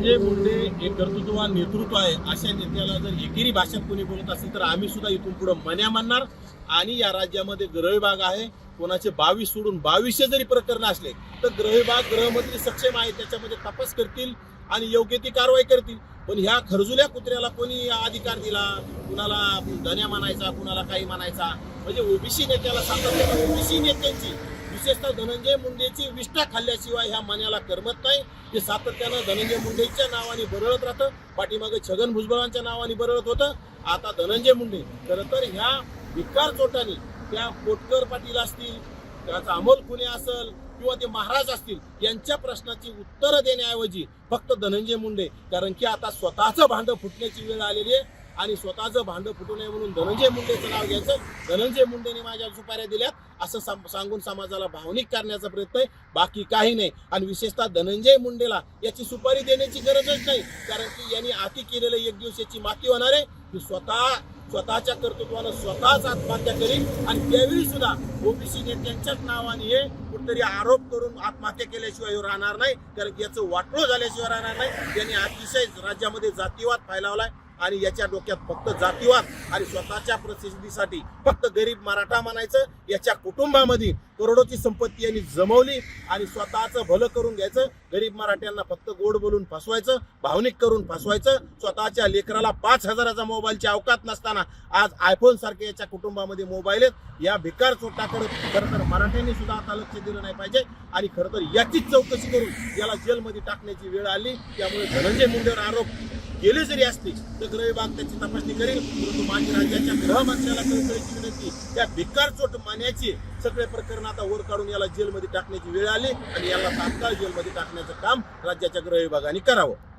धनंजय मुंडे हे कर्तृत्ववान नेतृत्व आहे अशा नेत्याला जर एकेरी भाषेत कोणी बोलत असेल तर आम्ही सुद्धा इथून पुढे मन्या मानणार. आणि या राज्यामध्ये ग्रहविभाग आहे कोणाचे बावीस सोडून बावीसशे जरी प्रकरण असले तर ग्रहविभाग गृहमंत्री सक्षम आहे त्याच्यामध्ये तपास करतील आणि योग्य ती कारवाई करतील. पण ह्या खरजुल्या कुत्र्याला कोणी अधिकार दिला? कुणाला धन्या मानायचा कुणाला काही मानायचा? म्हणजे ओबीसी नेत्याला सातत्यानं ओबीसी नेत्यांची. विशेषतः धनंजय मुंडेची विष्ठा खाल्ल्याशिवाय ह्या मान्याला करमत नाही. ते सातत्यानं धनंजय मुंडेच्या नावाने बरळत राहतं. पाठीमागे छगन भुजबळांच्या नावाने बरळत होतं. आता धनंजय मुंडे खरं तर ह्या विकार चोटाने त्या कोटकर पाटील असतील त्याचा अमोल खुने असेल किंवा ते महाराज असतील यांच्या प्रश्नाची उत्तरं देण्याऐवजी फक्त धनंजय मुंडे. कारण की आता स्वतःचं भांडं फुटण्याची वेळ आलेली आहे. आणि स्वतःचं भांडं फुटू नये म्हणून धनंजय मुंडेचं नाव घ्यायचं. धनंजय मुंडेने माझ्या सुपाऱ्या दिल्यात. असं सां- सांगून समाजाला भावनिक करण्याचा प्रयत्न आहे. बाकी काही नाही. आणि विशेषतः धनंजय मुंडेला याची सुपारी देण्याची गरजच नाही. कारण की यांनी आती केलेलं एक दिवस याची माती होणार आहे. की स्वतः स्वतःच्या कर्तृत्वानं स्वतःच आत्महत्या करील आणि त्यावेळी सुद्धा ओबीसी नेत्यांच्याच नावाने हे कुठतरी आरोप करून आत्महत्या केल्याशिवाय राहणार नाही. कारण याचं वाटोळ झाल्याशिवाय राहणार नाही. यांनी अतिशय राज्यामध्ये जातीवाद फैलावलाय. आणि याच्या डोक्यात फक्त जातीवाद आणि स्वतःच्या प्रसिद्धीसाठी फक्त गरीब मराठा म्हणायचं याच्या कुटुंबामध्ये करोडोची संपत्ती यांनी जमवली आणि स्वतःचं भलं करून घ्यायचं गरीब मराठ्यांना फक्त गोड बोलून फसवायचं भावनिक करून फसवायचं स्वतःच्या लेकराला पाच हजाराचा मोबाईलची अवकात नसताना आज आयफोन सारखे याच्या कुटुंबामध्ये मोबाईल आहेत. या भिकार चोटाकडे खरं तर मराठ्यांनी सुद्धा आता लक्ष दिलं नाही पाहिजे आणि खरं तर याचीच चौकशी करून याला जेलमध्ये टाकण्याची वेळ आली. त्यामुळे धनंजय मुंडेवर आरोप गेले जरी असते तर गृह विभाग त्याची तपासणी करेल परंतु माझी राज्याच्या गृहमंत्र्याला कळकळीची विनंती त्या भिकार चोट मान्याचे सगळे प्रकरण आता वर काढून याला जेलमध्ये टाकण्याची वेळ आली आणि याला तात्काळ जेलमध्ये टाकण्याचं काम राज्याच्या गृह विभागाने करावं.